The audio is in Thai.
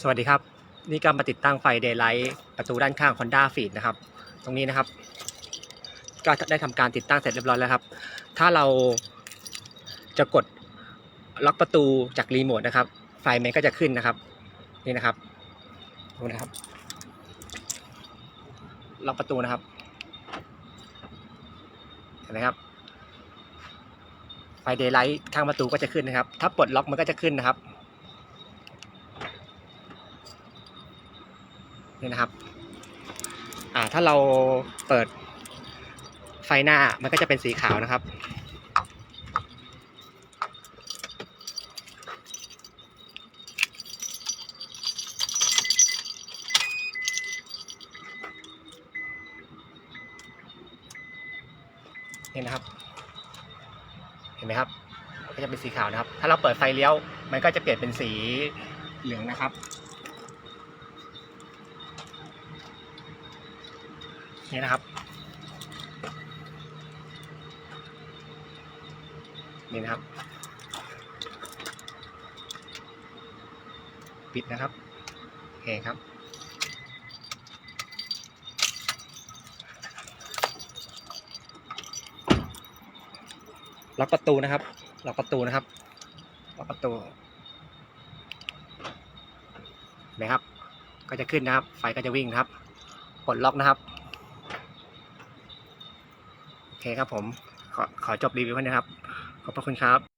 สวัสดีครับ นี่ก็มาติดตั้งไฟเดย์ไลท์ประตูด้านข้าง Honda f e e d นะครับ ตรงนี้นะครับ ก็ได้ทำการติดตั้งเสร็จเรียบร้อยแล้วครับ ถ้าเราจะกดล็อกประตูจากรีโมทนะครับ ไฟมันก็จะขึ้นนะครับ นี่นะครับดูนะครับ ล็อกประตูนะครับเห็นไหมครับไฟเดย์ไลท์ข้างประตูก็จะขึ้นนะครับ ถ้าปลดล็อกมันก็จะขึ้นนะครับ นี่นะครับอ่าถ้าเราเปิดไฟหน้ามันก็จะเป็นสีขาวนะครับ นี่นะครับ เห็นไหมครับ ก็จะเป็นสีขาวนะครับ ถ้าเราเปิดไฟเลี้ยว มันก็จะเปลี่ยนเป็นสีเหลืองนะครับ นี่นะครับนี่นะครับ ปิดนะครับโอเคครับล็อกประตูนะครับล็อกประตูนะครับล็อกประตูเห็นไหมครับ ก็จะขึ้นนะครับ ไฟก็จะวิ่งนะครับปลดล็อกนะครับ เคครับผมขอขอจบรีวิวไว้นะครับ ขอบพระคุณครับ